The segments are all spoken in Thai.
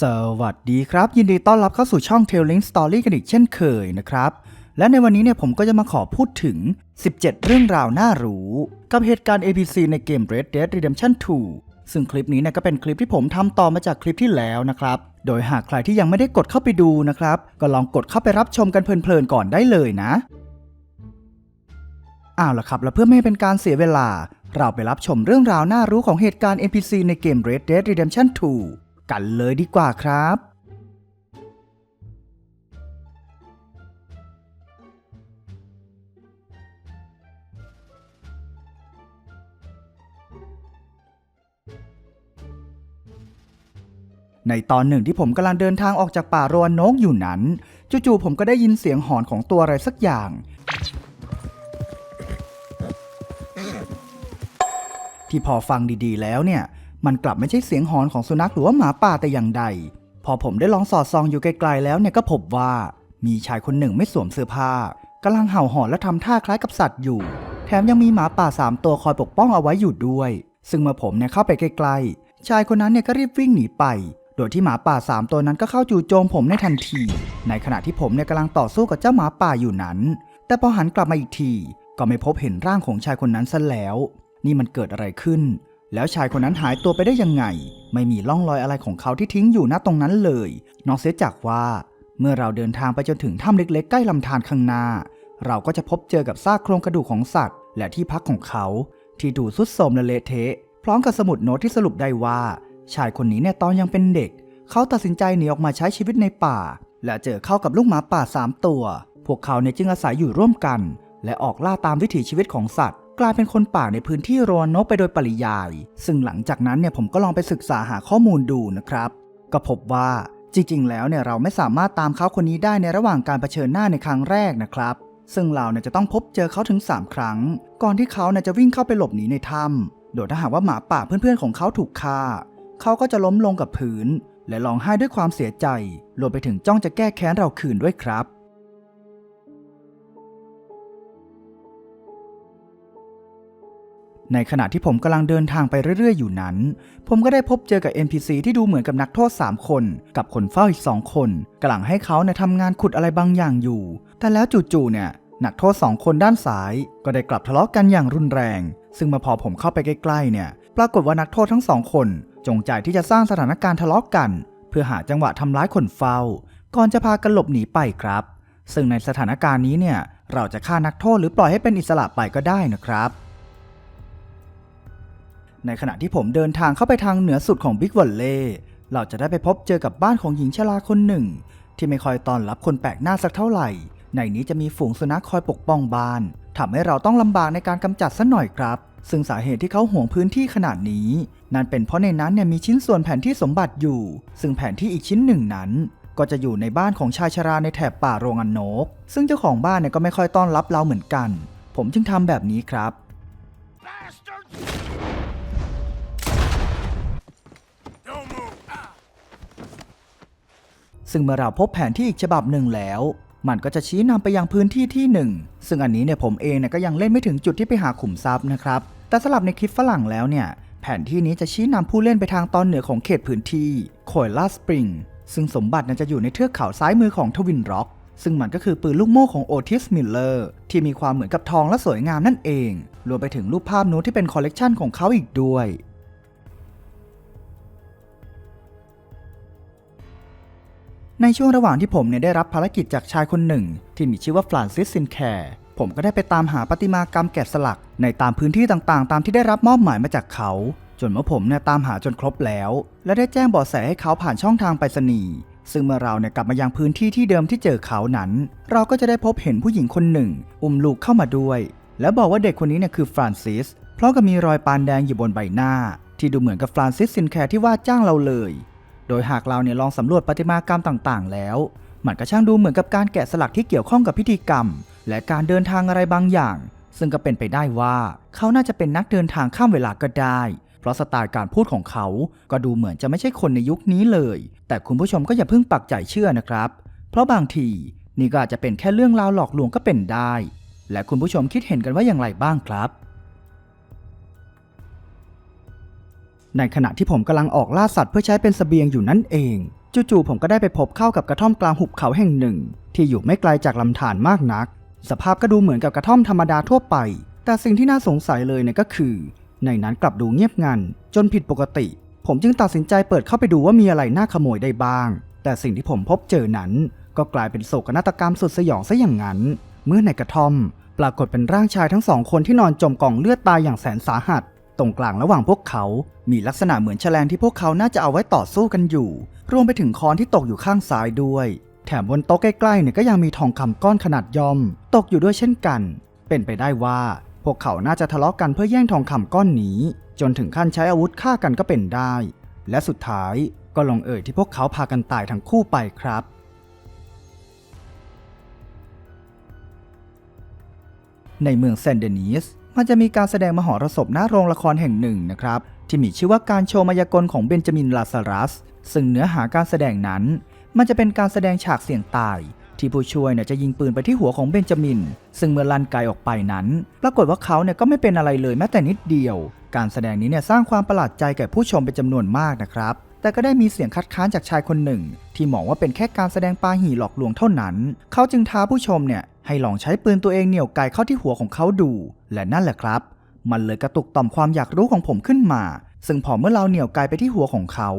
สวัสดีครับ ยินดีต้อนรับเข้าสู่ช่อง Telling Story กันอีกเช่นเคยนะครับ และในวันนี้เนี่ยผมก็จะมาขอพูดถึง 17 เรื่องราวน่ารู้ กับเหตุการณ์ ABC ในเกม Red Dead Redemption 2 ซึ่งคลิปนี้เนี่ยก็เป็นคลิปที่ผมทำต่อมาจากคลิปที่แล้วนะครับ โดยหากใครที่ยังไม่ได้กดเข้าไปดูนะครับ ก็ลองกดเข้าไปรับชมกันเพลินๆก่อนได้เลยนะอ้าวล่ะครับ และเพื่อไม่ให้เป็นการเสียเวลา เราไปรับชมเรื่องราวน่ารู้ของเหตุการณ์ NPC ในเกม Red Dead Redemption 2 กันเลยดีกว่าครับ ในตอนหนึ่งที่ผมกำลังเดินทางออกจากป่าโรวนนกอยู่นั้น จู่ๆผมก็ได้ยินเสียงหอนของตัวอะไรสักอย่างที่พอฟังดีๆแล้วเนี่ย มันกลับไม่ใช่เสียงหอนของสุนัขหรือว่าหมาป่าแต่อย่างใด พอผมได้ลองสอดส่องอยู่ไกลๆแล้วเนี่ยก็พบว่า มีชายคนหนึ่งไม่สวมเสื้อผ้ากำลังเห่าหอนและทำท่าคล้ายกับสัตว์อยู่ แถมยังมีหมาป่าสามตัวคอยปกป้องเอาไว้อยู่ด้วย ซึ่งเมื่อผมเนี่ยเข้าไปใกล้ๆชายคนนั้นเนี่ยก็รีบวิ่งหนีไป โดยที่หมาป่าสามตัวนั้นก็เข้าจู่โจมผมในทันที ในขณะที่ผมเนี่ยกำลังต่อสู้กับเจ้าหมาป่าอยู่นั้น แต่พอหันกลับมาอีกที ก็ไม่พบเห็นร่างของชายคนนั้นซะแล้ว นี่มันเกิดอะไรขึ้น แล้วชายคนนั้นหายตัวไปได้ยังไง ไม่มีร่องรอยอะไรของเขาที่ทิ้งอยู่ณตรงนั้นเลย นอกเสียจากว่า เมื่อเราเดินทางไปจนถึงถ้ำเล็กๆ ใกล้ลำธารข้างหน้า เราก็จะพบเจอกับซากโครงกระดูกของสัตว์ และที่พักของเขา ที่ดูสุดโทรมและเละเทะพร้อมกับสมุดโน้ตที่สรุปได้ว่า ชายคนนี้เนี่ยตอนยังเป็นเด็ก เขาตัดสินใจหนีออกมาใช้ชีวิตในป่า และเจอเข้ากับลูกหมาป่าสามตัว พวกเขาเนี่ยจึงอาศัยอยู่ร่วมกัน และออกล่าตามวิถีชีวิตของสัตว์ กลายเป็นคนป่าในพื้นที่โรนโนไปโดยปริยาย ซึ่งหลังจากนั้นเนี่ยผมก็ลองไปศึกษาหาข้อมูลดูนะครับ ก็พบว่าจริงๆ แล้วเนี่ยเราไม่สามารถตามเขาคนนี้ได้ในระหว่างการเผชิญหน้าในครั้งแรกนะครับ ซึ่งเราเนี่ยจะต้องพบเจอเขาถึง 3 ครั้ง ก่อนที่เขาเนี่ยจะวิ่งเข้าไปหลบหนีในถ้ำโดยถ้าหากว่าหมาป่าเพื่อนๆของเขาถูกฆ่า เขาก็จะล้มลงกับพื้น และร้องไห้ด้วยความเสียใจรวมไปถึงจ้องจะแก้แค้นเราคืนด้วยครับ ในขณะที่ผมกำลังเดินทางไปเรื่อย ๆ อยู่นั้น ผมก็ได้พบเจอกับ NPC ที่ดูเหมือนกับนักโทษ 3 คน กับคนเฝ้าอีก 2 คนกำลังให้เขาเนี่ยทำงานขุดอะไรบางอย่างอยู่ แต่แล้วจู่ๆเนี่ยนักโทษ 2 คนด้านซ้าย ก็ได้กลับทะเลาะกันอย่างรุนแรง ซึ่งมาพอผมเข้าไปใกล้ๆเนี่ย ปรากฏว่านักโทษทั้งสองคน จงใจที่จะสร้างสถานการณ์ทะเลาะกัน เพื่อหาจังหวะทำร้ายคนเฝ้า ก่อนจะพากันหลบหนีไปครับ ซึ่งในสถานการณ์นี้เนี่ยเราจะฆ่านักโทษหรือปล่อยให้เป็นอิสระไปก็ได้นะครับ ในขณะที่ผมเดินทางเข้าไปทางเหนือสุดของบิ๊กวอลเล่เราจะได้ไปพบเจอกับบ้านของหญิงชราคนหนึ่ง ที่ไม่คอยต้อนรับคนแปลกหน้าสักเท่าไหร่ ในนี้จะมีฝูงสุนัขคอยปกป้องบ้านทำให้เราต้องลำบากในการกำจัดซะหน่อยครับ ซึ่งสาเหตุที่เขาห่วงพื้นที่ขนาดนี้ นั่นเป็นเพราะในนั้นเนี่ยมีชิ้นส่วนแผนที่สมบัติอยู่ ซึ่งแผนที่อีกชิ้นหนึ่งนั้น ก็จะอยู่ในบ้านของชายชราในแถบป่าโรงอันโนก ซึ่งเจ้าของบ้านเนี่ยก็ไม่ค่อยต้อนรับเราเหมือนกัน ผมจึงทำแบบนี้ครับ ซึ่งเมื่อเราพบแผนที่อีกฉบับหนึ่งแล้ว มันก็จะชี้นำไปยังพื้นที่ที่หนึ่งซึ่งอันนี้เนี่ยผมเองเนี่ยก็ยังเล่นไม่ถึงจุดที่ไปหาขุมทรัพย์นะครับ แต่สลับในคลิปฝรั่งแล้วเนี่ย แผนที่นี้จะชี้นำผู้เล่นไปทางตอนเหนือของเขตพื้นที่โคยล่าสปริง ซึ่งสมบัตินั้นจะอยู่ในเทือกเขาซ้ายมือของทวินร็อก ซึ่งมันก็คือปืนลูกโม่ของโอทิสมิลเลอร์ที่มีความเหมือนกับทองและสวยงามนั่นเอง รวมไปถึงรูปภาพนู้นที่เป็นคอลเลกชันของเขาอีกด้วย ในช่วงระหว่างที่ผมเนี่ยได้รับภารกิจจากชายคนหนึ่ง ที่มีชื่อว่าฟรานซิสซินแคร์ผมก็ได้ไปตามหาประติมากรรมแกะสลัก ในตามพื้นที่ต่างๆ ตามที่ได้รับมอบหมายมาจากเขา จนเมื่อผมเนี่ยตามหาจนครบแล้ว และได้แจ้งเบาะแสให้เขาผ่านช่องทางไปรษณีย์ซึ่งเมื่อเราเนี่ยกลับมายังพื้นที่ที่เดิมที่เจอเขานั้น เราก็จะได้พบเห็นผู้หญิงคนหนึ่ง อุ้มลูกเข้ามาด้วย และบอกว่าเด็กคนนี้เนี่ยคือฟรานซิสเพราะก็มีรอยปานแดงอยู่บนใบหน้า ที่ดูเหมือนกับฟรานซิสซินแคร์ที่ว่าจ้างเราเลย โดยหากเราเนี่ยลองสำรวจประติมากรรมต่างๆ แล้ว มันก็ช่างดูเหมือนกับการแกะสลักที่เกี่ยวข้องกับพิธีกรรม และการเดินทางอะไรบางอย่าง ซึ่งก็เป็นไปได้ว่าเขาน่าจะเป็นนักเดินทางข้ามเวลาก็ได้ เพราะสไตล์การพูดของเขา ก็ดูเหมือนจะไม่ใช่คนในยุคนี้เลย แต่คุณผู้ชมก็อย่าเพิ่งปักใจเชื่อนะครับ เพราะบางทีนี่ก็อาจจะเป็นแค่เรื่องราวหลอกลวงก็เป็นได้ และคุณผู้ชมคิดเห็นกันว่าอย่างไรบ้างครับ ในขณะที่ผมกำลังออกล่าสัตว์เพื่อใช้เป็นเสบียงอยู่นั่นเอง จู่ๆผมก็ได้ไปพบเข้ากับกระท่อมกลางหุบเขาแห่งหนึ่ง ที่อยู่ไม่ไกลจากลำธารมากนัก สภาพก็ดูเหมือนกับกระท่อมธรรมดาทั่วไป แต่สิ่งที่น่าสงสัยเลยเนี่ยก็คือ ในนั้นกลับดูเงียบงัน จนผิดปกติ ผมจึงตัดสินใจเปิดเข้าไปดูว่ามีอะไรน่าขโมยได้บ้าง แต่สิ่งที่ผมพบเจอนั้น ก็กลายเป็นโศกนาฏกรรมสุดสยองซะอย่างนั้น เมื่อในกระท่อม ปรากฏเป็นร่างชายทั้งสองคนที่นอนจมกองเลือดตายอย่างแสนสาหัส ตรงกลางระหว่างพวกเขา มีลักษณะเหมือนแฉลงที่พวกเขาน่าจะเอาไว้ต่อสู้กันอยู่ รวมไปถึงค้อนที่ตกอยู่ข้างซ้ายด้วย แถมบนโต๊ะใกล้ๆเนี่ยก็ยังมีทองคำก้อนขนาดย่อม ตกอยู่ด้วยเช่นกัน เป็นไปได้ว่า พวกเขาน่าจะทะเลาะกันเพื่อแย่งทองคำก้อนนี้ จนถึงขั้นใช้อาวุธฆ่ากันก็เป็นได้ และสุดท้ายก็ลงเอยที่พวกเขาพากันตายทั้งคู่ไปครับในเมืองเซนเดนิส มันจะมีการแสดงมหรสพหน้าโรงละครแห่งหนึ่งนะครับ ที่มีชื่อว่าการโชว์มายากลของเบนจามินลาซารัส ซึ่งเนื้อหาการแสดงนั้น มันจะเป็นการแสดงฉากเสี่ยงตาย ที่ผู้ช่วยเนี่ยจะยิงปืนไปที่หัวของเบนจามิน ซึ่งเมื่อลั่นไกออกไปนั้น ปรากฏว่าเขาเนี่ยก็ไม่เป็นอะไรเลยแม้แต่นิดเดียว การแสดงนี้เนี่ยสร้างความประหลาดใจแก่ผู้ชมเป็นจำนวนมากนะครับแต่ก็ได้มีเสียงคัดค้านจากชายคนหนึ่ง ที่มองว่าเป็นแค่การแสดงปาหี่หลอกลวงเท่านั้น เขาจึงท้าผู้ชมเนี่ย ให้ลองใช้ปืนตัวเองเหนี่ยวไกเข้าที่หัวของเขาดู และนั่นแหละครับ มันเลยกระตุกต่อมความอยากรู้ของผมขึ้นมา ซึ่งพอเมื่อเราเหนี่ยวไกไปที่หัวของเขา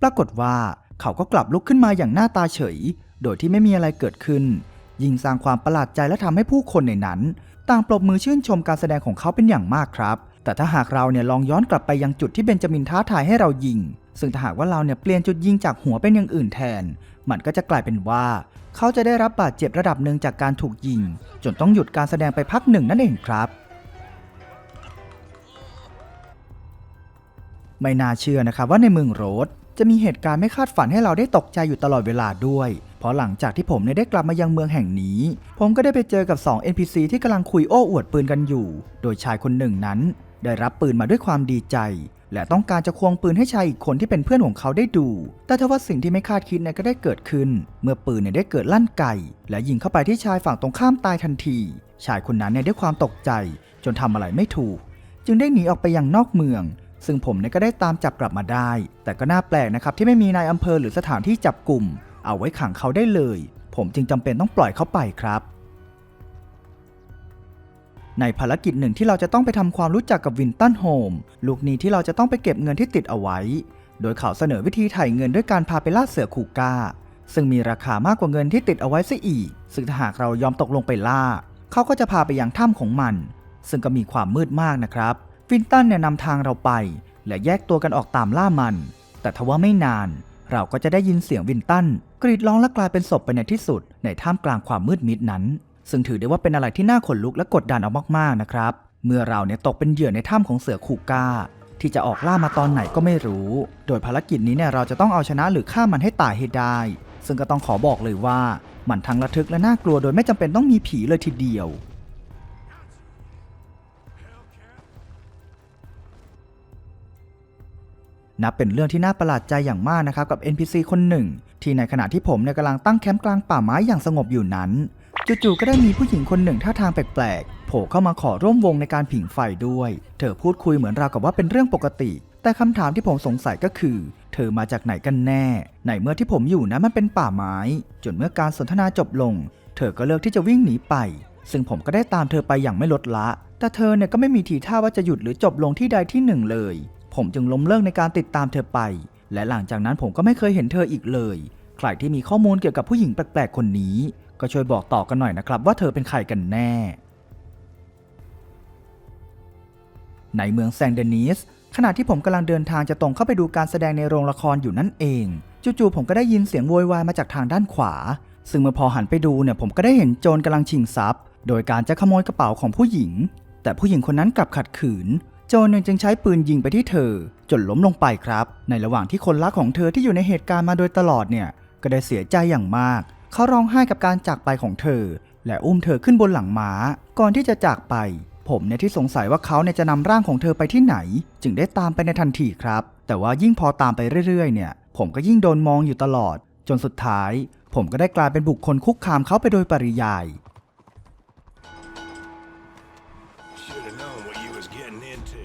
ปรากฏว่าเขาก็กลับลุกขึ้นมาอย่างหน้าตาเฉย โดยที่ไม่มีอะไรเกิดขึ้น ยิ่งสร้างความประหลาดใจและทำให้ผู้คนในนั้น ต่างปรบมือชื่นชมการแสดงของเขาเป็นอย่างมากครับ แต่ถ้าหากเราเนี่ยลองย้อนกลับไปยังจุดที่เบนจามินท้าทายให้เรายิง ซึ่งถ้าหากว่าเราเนี่ยเปลี่ยนจุดยิงจากหัวเป็นอย่างอื่นแทน มันก็จะกลายเป็นว่า เขาจะได้รับบาดเจ็บระดับหนึ่งจากการถูกยิง จนต้องหยุดการแสดงไปพักหนึ่งนั่นเองครับ ไม่น่าเชื่อนะครับว่าในเมืองโรสจะมีเหตุการณ์ไม่คาดฝันให้เราได้ตกใจอยู่ตลอดเวลาด้วย เพราะหลังจากที่ผมเนี่ยได้กลับมายังเมืองแห่งนี้ ผมก็ได้ไปเจอกับ 2 NPC ที่กำลังคุยโอ้อวดปืนกันอยู่ โดยชายคนหนึ่งนั้น ได้รับปืนมาด้วยความดีใจ และต้องการจะควงปืนให้ชายอีกคนที่เป็นเพื่อนของเขาได้ดู แต่ทว่าสิ่งที่ไม่คาดคิดเนี่ยก็ได้เกิดขึ้น เมื่อปืนเนี่ยได้เกิดลั่นไกและยิงเข้าไปที่ชายฝั่งตรงข้ามตายทันที ชายคนนั้นเนี่ยด้วยความตกใจ จนทำอะไรไม่ถูก จึงได้หนีออกไปยังนอกเมือง ซึ่งผมเนี่ยก็ได้ตามจับกลับมาได้ แต่ก็น่าแปลกนะครับที่ไม่มีนายอำเภอหรือสถานที่จับกลุ่ม เอาไว้ขังเขาได้เลย ผมจึงจำเป็นต้องปล่อยเขาไปครับ ในภารกิจหนึ่งที่เราจะต้องไปทำความรู้จักกับวินตันโฮมลูกนี้ที่เราจะต้องไปเก็บเงินที่ติดเอาไว้ โดยเขาเสนอวิธีไถ่เงินด้วยการพาไปล่าเสือคูก้า ซึ่งมีราคามากกว่าเงินที่ติดเอาไว้ซะอีก ซึ่งถ้าหากเรายอมตกลงไปล่า เขาก็จะพาไปยังถ้ำของมัน ซึ่งก็มีความมืดมากนะครับ วินตันเนี่ยนำทางเราไป และแยกตัวกันออกตามล่ามัน แต่ทว่าไม่นาน เราก็จะได้ยินเสียงวินตันกรีดร้องและกลายเป็นศพไปในที่สุดในท่ามกลางความมืดมิดนั้น ซึ่งถือได้ว่าเป็นอะไรที่น่าขนลุกและกดดันเอามากๆนะครับ เมื่อเราเนี่ยตกเป็นเหยื่อในถ้ำของเสือคูก้า ที่จะออกล่ามาตอนไหนก็ไม่รู้ โดยภารกิจนี้เนี่ยเราจะต้องเอาชนะหรือฆ่ามันให้ตายให้ได้ ซึ่งก็ต้องขอบอกเลยว่า มันทั้งระทึกและน่ากลัวโดยไม่จำเป็นต้องมีผีเลยทีเดียวนับเป็นเรื่องที่น่าประหลาดใจอย่างมากนะครับกับ NPC คนหนึ่ง ที่ในขณะที่ผมเนี่ยกำลังตั้งแคมป์กลางป่าไม้อย่างสงบอยู่นั้น จู่ๆก็ได้มีผู้หญิงคนหนึ่งท่าทางแปลกๆโผล่เข้ามาขอร่วมวงในการผิงไฟด้วย เธอพูดคุยเหมือนราวกับว่าเป็นเรื่องปกติ แต่คำถามที่ผมสงสัยก็คือ เธอมาจากไหนกันแน่ ในเมื่อที่ผมอยู่นั้นมันเป็นป่าไม้ จนเมื่อการสนทนาจบลง เธอก็เลือกที่จะวิ่งหนีไป ซึ่งผมก็ได้ตามเธอไปอย่างไม่ลดละ แต่เธอเนี่ยก็ไม่มีทีท่าว่าจะหยุดหรือจบลงที่ใดที่หนึ่งเลย ผมจึงล้มเลิกในการติดตามเธอไป และหลังจากนั้นผมก็ไม่เคยเห็นเธออีกเลย ใครที่มีข้อมูลเกี่ยวกับผู้หญิงแปลกๆคนนี้ ก็ช่วยบอกต่อกันหน่อยนะครับ ว่าเธอเป็นใครกันแน่ ในเมืองแซงเดนิสขณะที่ผมกำลังเดินทางจะตรงเข้าไปดูการแสดงในโรงละครอยู่นั่นเอง จู่ๆผมก็ได้ยินเสียงโวยวายมาจากทางด้านขวา ซึ่งเมื่อพอหันไปดูเนี่ยผมก็ได้เห็นโจรกำลังชิงทรัพย์ โดยการจะขโมยกระเป๋าของผู้หญิง แต่ผู้หญิงคนนั้นกลับขัดขืน โจรจึงใช้ปืนยิงไปที่เธอ จนล้มลงไปครับ ในระหว่างที่คนรักของเธอที่อยู่ในเหตุการณ์มาโดยตลอดเนี่ยก็ได้เสียใจอย่างมาก เขาร้องไห้กับการจากไปของเธอ และอุ้มเธอขึ้นบนหลังม้า ก่อนที่จะจากไป ผมเนี่ยที่สงสัยว่าเขาเนี่ยจะนำร่างของเธอไปที่ไหน จึงได้ตามไปในทันทีครับ แต่ว่ายิ่งพอตามไปเรื่อยๆ เนี่ย ผมก็ยิ่งโดนมองอยู่ตลอด จนสุดท้าย ผมก็ได้กลายเป็นบุคคลคุกคามเขาไปโดยปริยาย Should have known what you was getting into.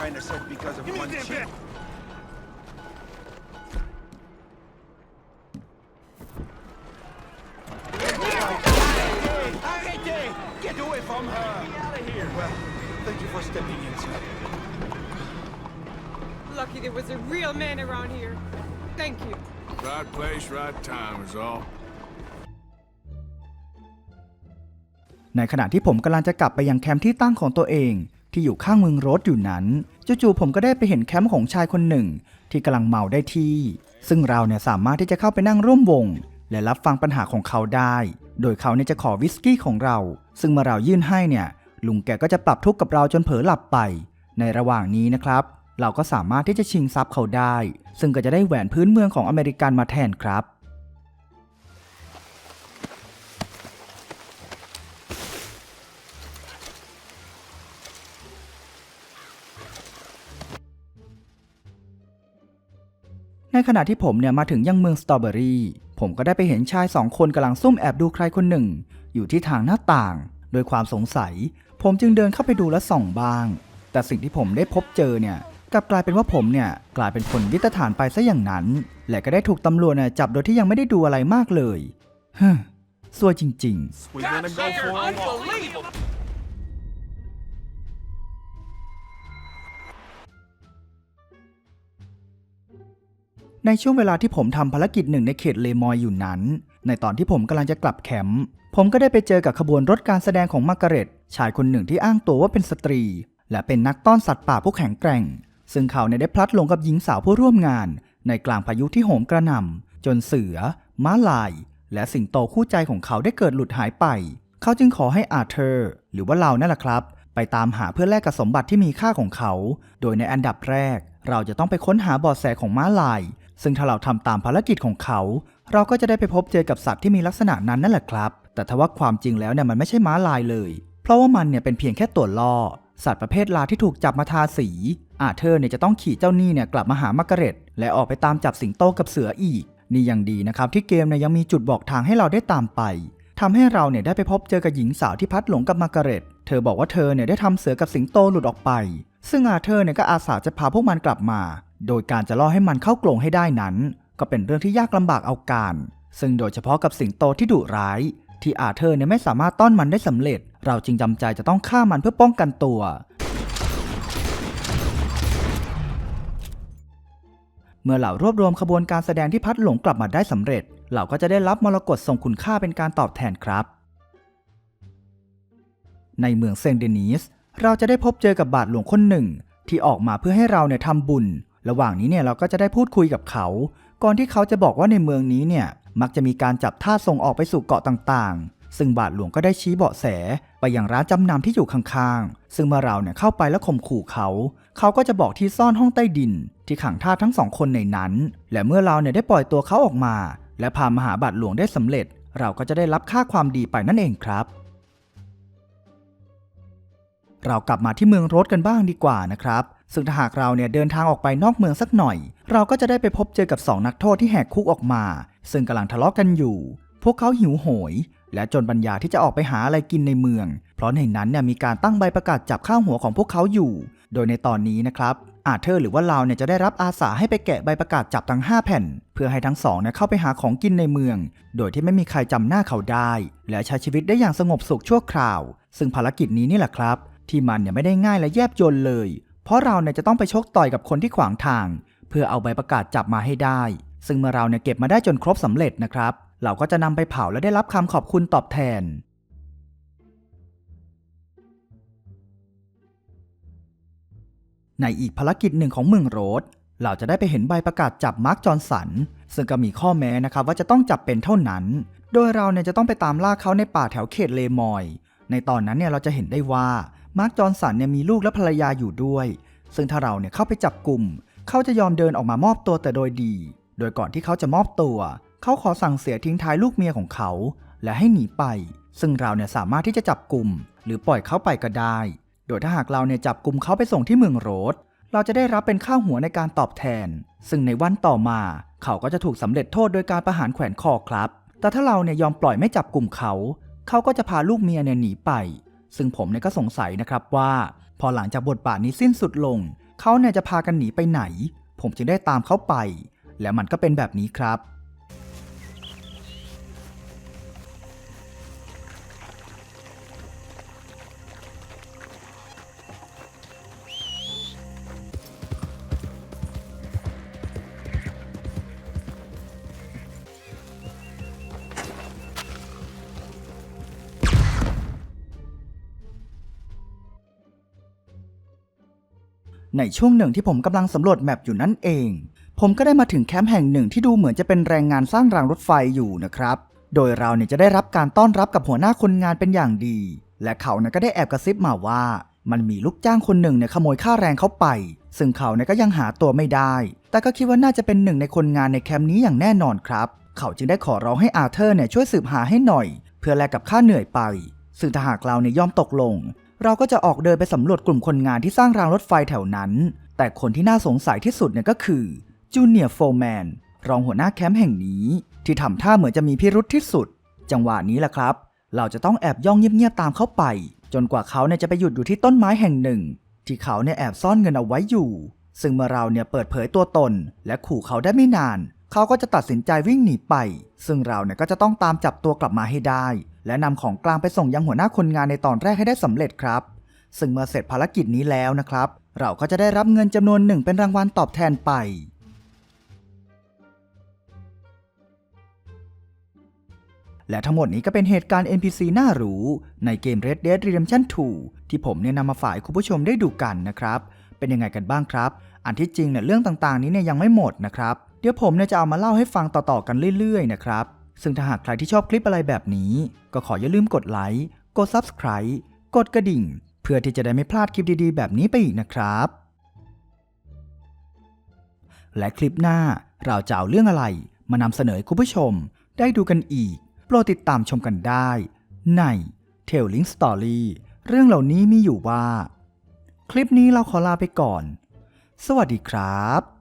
Trying to set because of one chick. Agente! Get away from her! Get out of here! Well, thank you for stepping in, sir. Lucky there was a real man around here. Thank you. Right place, right time is all. ในขณะที่ผมกำลังจะกลับไปยังแคมป์ที่ตั้งของตัวเอง ที่อยู่ข้างเมืองโรสอยู่นั้นจู่ๆผมก็ได้ไปเห็นแคมป์ของชายคนหนึ่ง ที่กำลังเมาได้ที่ ซึ่งเราเนี่ยสามารถที่จะเข้าไปนั่งร่วมวง และรับฟังปัญหาของเขาได้ โดยเขาเนี่ยจะขอวิสกี้ของเรา ซึ่งเมื่อเรายื่นให้เนี่ย ลุงแกก็จะปรับทุกข์กับเราจนเผลอหลับไป ในระหว่างนี้นะครับ เราก็สามารถที่จะชิงทรัพย์เขาได้ ซึ่งก็จะได้แหวนพื้นเมืองของอเมริกันมาแทนครับ ขณะที่ผมเนี่ยมาถึงยังเมืองสตรอเบอรี่ผมก็ได้ไปเห็นชายสองคนกำลังซุ่มแอบดูใครคนหนึ่ง อยู่ที่ทางหน้าต่าง โดยความสงสัย ผมจึงเดินเข้าไปดูและส่องบ้าง แต่สิ่งที่ผมได้พบเจอเนี่ยกลับกลายเป็นว่าผมเนี่ยกลายเป็นคนวิตฐานไปซะอย่างนั้น และก็ได้ถูกตำรวจเนี่ยจับโดยที่ยังไม่ได้ดูอะไรมากเลยเฮ้อซวยจริง ๆ ในช่วงเวลาที่ผมทำภารกิจหนึ่งในเขตเลมอยอยู่นั้น ในตอนที่ผมกำลังจะกลับแคมป์ผมก็ได้ไปเจอกับขบวนรถการแสดงของมาร์กาเร็ตชายคนหนึ่งที่อ้างตัวว่าเป็นสตรี และเป็นนักต้อนสัตว์ป่าผู้แข็งแกร่ง ซึ่งเขาเนี่ยได้พลัดหลงกับหญิงสาวผู้ร่วมงาน ในกลางพายุที่โหมกระหน่ำจนเสือ ม้าลาย และสิงโตคู่ใจของเขาได้เกิดหลุดหายไป เขาจึงขอให้อาเธอร์ หรือว่าเรานั่นแหละครับ ไปตามหาเพื่อแลกกับสมบัติที่มีค่าของเขา โดยในอันดับแรก เราจะต้องไปค้นหาบาะแสของม้าลาย ซึ่งถ้าเราทำตามภารกิจของเขา เราก็จะได้ไปพบเจอกับสัตว์ที่มีลักษณะนั้นนั่นแหละครับ แต่ทว่าความจริงแล้วเนี่ยมันไม่ใช่ม้าลายเลย เพราะว่ามันเนี่ยเป็นเพียงแค่ตัวล่อ สัตว์ประเภทลาที่ถูกจับมาทาสี อาเธอร์เนี่ยจะต้องขี่เจ้านี้เนี่ยกลับมาหามาร์กเร็ตและออกไปตามจับสิงโตกับเสืออีก นี่ยังดีนะครับที่เกมเนี่ยยังมีจุดบอกทางให้เราได้ตามไปทำให้เราเนี่ยได้ไปพบเจอกับหญิงสาวที่พัดหลงกับมาร์กเร็ต เธอบอกว่าเธอเนี่ยได้ทำเสือกับสิงโตหลุดออกไป ซึ่งอาเธอร์เนี่ยก็อาสาจะพาพวกมันกลับมา โดยการจะล่อให้มันเข้ากรงให้ได้นั้น ก็เป็นเรื่องที่ยากลำบากเอาการ ซึ่งโดยเฉพาะกับสิงโตที่ดุร้าย ที่อาเธอร์เนี่ยไม่สามารถต้อนมันได้สำเร็จ เราจึงจำใจจะต้องฆ่ามันเพื่อป้องกันตัว เมื่อเหล่ารวบรวมขบวนการแสดงที่พัดหลงกลับมาได้สำเร็จ เราก็จะได้รับมรกตทรงคุณค่าเป็นการตอบแทนครับ ในเมืองเซงเดนิสเราจะได้พบเจอกับบาทหลวงคนหนึ่ง ที่ออกมาเพื่อให้เราเนี่ยทำบุญ ระหว่างนี้เนี่ยเราก็จะได้พูดคุยกับเขา ก่อนที่เขาจะบอกว่าในเมืองนี้เนี่ยมักจะมีการจับท่าส่งออกไปสู่เกาะต่างๆ ซึ่งบาทหลวงก็ได้ชี้เบาะแสไปยังร้านจำนำที่อยู่ข้างๆ ซึ่งเมื่อเราเนี่ยเข้าไปแล้วข่มขู่เขา เขาก็จะบอกที่ซ่อนห้องใต้ดิน ที่ขังท่าทั้งสองคนในนั้น และเมื่อเราเนี่ยได้ปล่อยตัวเขาออกมา และพามาหาบาทหลวงได้สำเร็จ เราก็จะได้รับค่าความดีไปนั่นเองครับ เรากลับมาที่เมืองโรสกันบ้างดีกว่านะครับ ซึ่งถ้าหากเราเนี่ยเดินทางออกไปนอกเมืองสักหน่อย เราก็จะได้ไปพบเจอกับ 2 นักโทษที่แหกคุกออกมา ซึ่งกำลังทะเลาะกันอยู่ พวกเขาหิวโหย และจนปัญญาที่จะออกไปหาอะไรกินในเมือง เพราะในนั้นเนี่ยมีการตั้งใบประกาศจับข้าวหัวของพวกเขาอยู่ โดยในตอนนี้นะครับอาเธอร์หรือว่าเราเนี่ยจะได้รับอาสาให้ไปแกะใบประกาศจับทั้ง 5 แผ่น เพื่อให้ทั้งสองเนี่ยเข้าไปหาของกินในเมือง โดยที่ไม่มีใครจำหน้าเขาได้ และใช้ชีวิตได้อย่างสงบสุขชั่วคราว ซึ่งภารกิจนี้นี่แหละครับ ที่มันเนี่ยไม่ได้ง่ายและแยบยลเลย เพราะเราเนี่ยจะต้องไปชกต่อยกับคนที่ขวางทาง เพื่อเอาใบประกาศจับมาให้ได้ ซึ่งเมื่อเราเนี่ยเก็บมาได้จนครบสำเร็จนะครับ เราก็จะนำไปเผาและได้รับคำขอบคุณตอบแทนในอีกภารกิจหนึ่งของเมืองโรสเราจะได้ไปเห็นใบประกาศจับมาร์คจอนสัน ซึ่งก็มีข้อแม้นะครับว่าจะต้องจับเป็นเท่านั้น โดยเราเนี่ยจะต้องไปตามล่าเขาในป่าแถวเขตเลมอย ในตอนนั้นเนี่ยเราจะเห็นได้ว่า มาร์คจอห์นสันเนี่ยมีลูกและภรรยาอยู่ด้วย ซึ่งถ้าเราเนี่ยเข้าไปจับกลุ่ม เขาจะยอมเดินออกมามอบตัวแต่โดยดี โดยก่อนที่เขาจะมอบตัว เขาขอสั่งเสียทิ้งท้ายลูกเมียของเขา และให้หนีไป ซึ่งเราเนี่ยสามารถที่จะจับกลุ่ม หรือปล่อยเขาไปก็ได้ โดยถ้าหากเราเนี่ยจับกลุ่มเขาไปส่งที่เมืองโรสเราจะได้รับเป็นค่าวหัวในการตอบแทน ซึ่งในวันต่อมา เขาก็จะถูกสำเร็จโทษโดยการประหารแขวนคอครับ แต่ถ้าเราเนี่ยยอมปล่อยไม่จับกลุ่มเขา เขาก็จะพาลูกเมียเนี่ยหนีไป ซึ่งผมเนี่ยก็สงสัยนะครับว่า พอหลังจากบทบาทนี้สิ้นสุดลง เขาเนี่ยจะพากันหนีไปไหน ผมจึงได้ตามเขาไป และมันก็เป็นแบบนี้ครับ ในช่วงหนึ่งที่ผมกำลังสำรวจแมปอยู่นั่นเอง ผมก็ได้มาถึงแคมป์แห่งหนึ่งที่ดูเหมือนจะเป็นแรงงานสร้างรางรถไฟอยู่นะครับ โดยเราเนี่ยจะได้รับการต้อนรับกับหัวหน้าคนงานเป็นอย่างดี และเขาเนี่ยก็ได้แอบกระซิบมาว่า มันมีลูกจ้างคนหนึ่งเนี่ยขโมยค่าแรงเขาไป ซึ่งเขาเนี่ยก็ยังหาตัวไม่ได้ แต่ก็คิดว่าน่าจะเป็นหนึ่งในคนงานในแคมป์นี้อย่างแน่นอนครับ เขาจึงได้ขอร้องให้อาเธอร์เนี่ยช่วยสืบหาให้หน่อย เพื่อแลกกับค่าเหนื่อยไปซึ่งถ้าหากเราเนี่ยยอมตกลง เราก็จะออกเดินไปสำรวจกลุ่มคนงานที่สร้างรางรถไฟแถวนั้น แต่คนที่น่าสงสัยที่สุดเนี่ยก็คือจูเนียร์โฟร์แมนรองหัวหน้าแคมป์แห่งนี้ ที่ทำท่าเหมือนจะมีพิรุธที่สุด จังหวะนี้แหละครับ เราจะต้องแอบย่องเงียบๆตามเขาไป จนกว่าเขาเนี่ยจะไปหยุดอยู่ที่ต้นไม้แห่งหนึ่ง ที่เขาเนี่ยแอบซ่อนเงินเอาไว้อยู่ ซึ่งเมื่อเราเนี่ยเปิดเผยตัวตน และขู่เขาได้ไม่นาน เขาก็จะตัดสินใจวิ่งหนีไป ซึ่งเราเนี่ยก็จะต้องตามจับตัวกลับมาให้ได้ และนำของกลางไปส่งยังหัวหน้าคนงานในตอนแรกให้ได้สำเร็จครับ ซึ่งเมื่อเสร็จภารกิจนี้แล้วนะครับ เราก็จะได้รับเงินจำนวนหนึ่งเป็นรางวัลตอบแทนไปและทั้งหมดนี้ก็เป็นเหตุการณ์ NPC น่ารู้ในเกม Red Dead Redemption 2 ที่ผมเนี่ยนำมาฝากให้คุณผู้ชมได้ดูกันนะครับ เป็นยังไงกันบ้างครับ อันที่จริงเนี่ยเรื่องต่างๆ นี้เนี่ยยังไม่หมดนะครับ เดี๋ยวผมเนี่ยจะเอามาเล่าให้ฟังต่อๆกันเรื่อยๆนะครับ ซึ่งถ้าหากใครที่ชอบคลิปอะไรแบบนี้ ก็ขออย่าลืมกดไลค์กด Subscribe กดกระดิ่ง เพื่อที่จะได้ไม่พลาดคลิปดีๆ แบบนี้ไปอีกนะครับ และคลิปหน้าเราจะเอาเรื่องอะไร มานำเสนอคุณผู้ชม ได้ดูกันอีก โปรดติดตามชมกันได้ ใน Telling Story เรื่องเหล่านี้มีอยู่ว่า คลิปนี้เราขอลาไปก่อน สวัสดีครับ